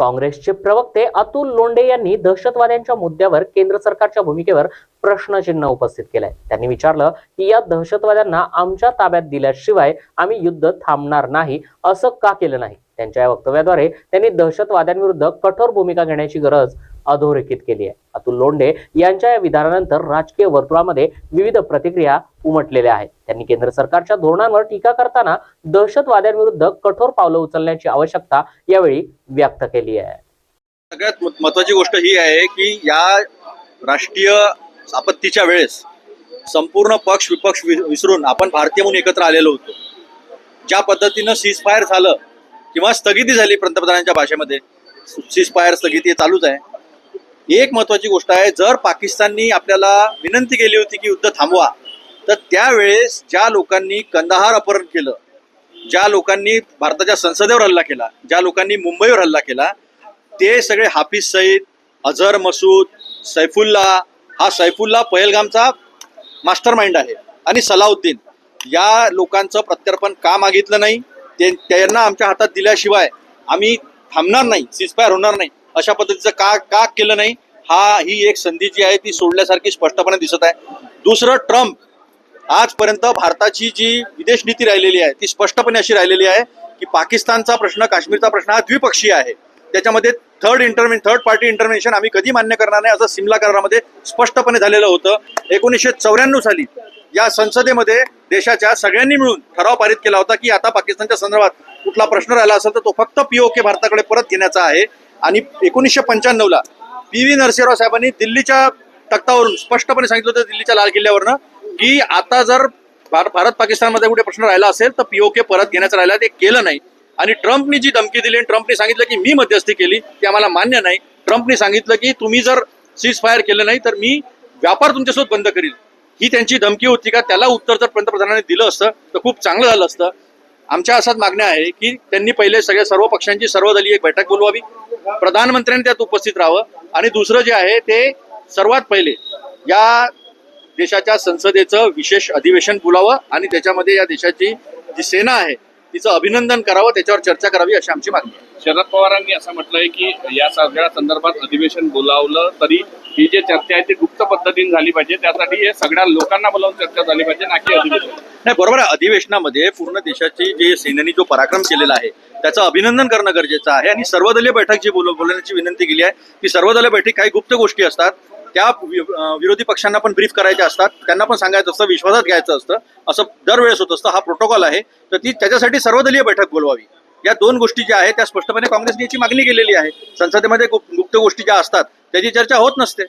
काँग्रेसचे प्रवक्ते अतुल लोंढे यांनी दहशतवाद्यांच्या मुद्द्यावर केंद्र सरकारच्या भूमिकेवर प्रश्नचिन्ह उपस्थित केलंय. त्यांनी विचारलं की या दहशतवाद्यांना आमच्या ताब्यात दिल्याशिवाय आम्ही युद्ध थांबणार नाही असं का केलं नाही? त्यांच्या या वक्तव्याद्वारे त्यांनी दहशतवाद्यांविरुद्ध कठोर भूमिका घेण्याची गरज अधोरेखित केली आहे. अतुल लोंढे यांच्या या विधानानंतर राजकीय वर्तुळामध्ये विविध प्रतिक्रिया उमटलेल्या आहेत. त्यांनी केंद्र सरकारच्या धोरणांवर टीका करताना दहशतवाद्यांविरुद्ध कठोर पावलं उचलण्याची आवश्यकता यावेळी व्यक्त केली आहे. सगळ्यात महत्वाची गोष्ट ही आहे की या राष्ट्रीय आपत्तीच्या वेळेस संपूर्ण पक्ष विपक्ष विसरून आपण भारतीय म्हणून एकत्र आलेलो होतो. ज्या पद्धतीनं सीज फायर झालं किंवा स्थगिती झाली पंतप्रधानांच्या भाषेमध्ये सीज फायर स्थगिती हे चालूच आहे. एक महत्वाची गोष्ट आहे जर पाकिस्ताननी आपल्याला विनंती केली होती की युद्ध थांबवा तर त्यावेळेस ज्या लोकांनी कंदाहार अपहरण केलं ज्या लोकांनी भारताच्या संसदेवर हल्ला केला ज्या लोकांनी मुंबईवर हल्ला केला ते सगळे हाफिज सईद अझहर मसूद सैफुल्ला हा सैफुल्ला पहलगामचा मास्टर माइंड आहे. आणि सलाउद्दीन या लोकांचं प्रत्यर्पण का मागितलं नाही ते त्यांना आमच्या हातात दिल्याशिवाय आम्ही थांबणार नाही सिजफायर होणार नाही अशा पद्धतीचं का का केलं नाही हा ही एक संधी जी आहे ती सोडल्यासारखी स्पष्टपणे दिसत आहे. दुसरं ट्रम्प आजपर्यंत भारताची जी विदेश नीती राहिलेली आहे ती स्पष्टपणे अशी राहिलेली आहे की पाकिस्तानचा प्रश्न काश्मीरचा प्रश्न हा द्विपक्षीय आहे. त्याच्यामध्ये third intervene third party intervention आम्ही कधी मान्य करणार नाही असं सिमला करारामध्ये स्पष्टपणे झालेलं होतं. एकोणीसशे चौऱ्याण्णव साली या संसदेमध्ये देशाच्या सगळ्यांनी मिळून ठराव पारित केला होता की आता पाकिस्तानच्या संदर्भात कुठला प्रश्न राहिला असेल तर तो फक्त पीओके भारताकडे परत घेण्याचा आहे. आणि एकोणीसशे पंच्याण्णवला पी व्ही नरसिंहराव साहेबांनी दिल्लीच्या तख्तावरून स्पष्टपणे सांगितलं होतं दिल्लीच्या लाल किल्ल्यावरनं की आता जर भारत पाकिस्तानमध्ये कुठे प्रश्न राहिला असेल तर पीओके परत घेण्याचं राहिला ते केलं नाही. आणि ट्रम्पनी जी धमकी दिली आणि ट्रम्पने सांगितलं की मी मध्यस्थी केली ते आम्हाला मान्य नाही. ट्रम्पनी सांगितलं की तुम्ही जर सीज फायर केलं नाही तर मी व्यापार तुमच्यासोबत बंद करील ही त्यांची धमकी होती का त्याला उत्तर जर पंतप्रधानांनी दिलं असतं तर खूप चांगलं झालं असतं. आमच्या असाच मागण्या आहे की त्यांनी पहिले सगळ्या सर्व पक्षांची सर्वदलीय एक बैठक बोलवावी. प्रधानमंत्र्यांनी त्यात उपस्थित राहावं. आणि दुसरं जे आहे ते सर्वात पहिले या देशाच्या संसदेचं विशेष अधिवेशन बोलावं आणि त्याच्यामध्ये या देशाची जी सेना आहे तिचं अभिनंदन करावं त्याच्यावर चर्चा करावी अशी आमची मागणी आहे. शरद पवारांनी असं म्हटलंय की या सगळ्या संदर्भात अधिवेशन बोलावलं तरी ही जी चर्चा आहे ती गुप्त पद्धतीने झाली पाहिजे. त्यासाठी हे सगळ्या लोकांना बोलावून चर्चा झाली पाहिजे ना की अधिवेशन. नाही बरोबर आहे. अधिवेशनामध्ये पूर्ण देशाची जे सेनेनी जो पराक्रम केलेला आहे त्याचं अभिनंदन करणं गरजेचं आहे. आणि सर्वदलीय बैठक जी बोल बोलण्याची विनंती केली आहे की सर्वदलीय बैठक काही गुप्त गोष्टी असतात. त्या विरोधी पक्षांना पण ब्रीफ करायच्या असतात. त्यांना पण सांगायचं असतं विश्वासात घ्यायचं असतं. असं दरवेळेस होत असतं. हा प्रोटोकॉल आहे. तर ती त्याच्यासाठी सर्वदलीय बैठक बोलवावी. या दोन गोष्टी ज्या आहेत त्या स्पष्टपणे काँग्रेसने याची मागणी केलेली आहे. संसदेमध्ये गुप्त गोष्टी ज्या असतात त्याची चर्चा होत नसते.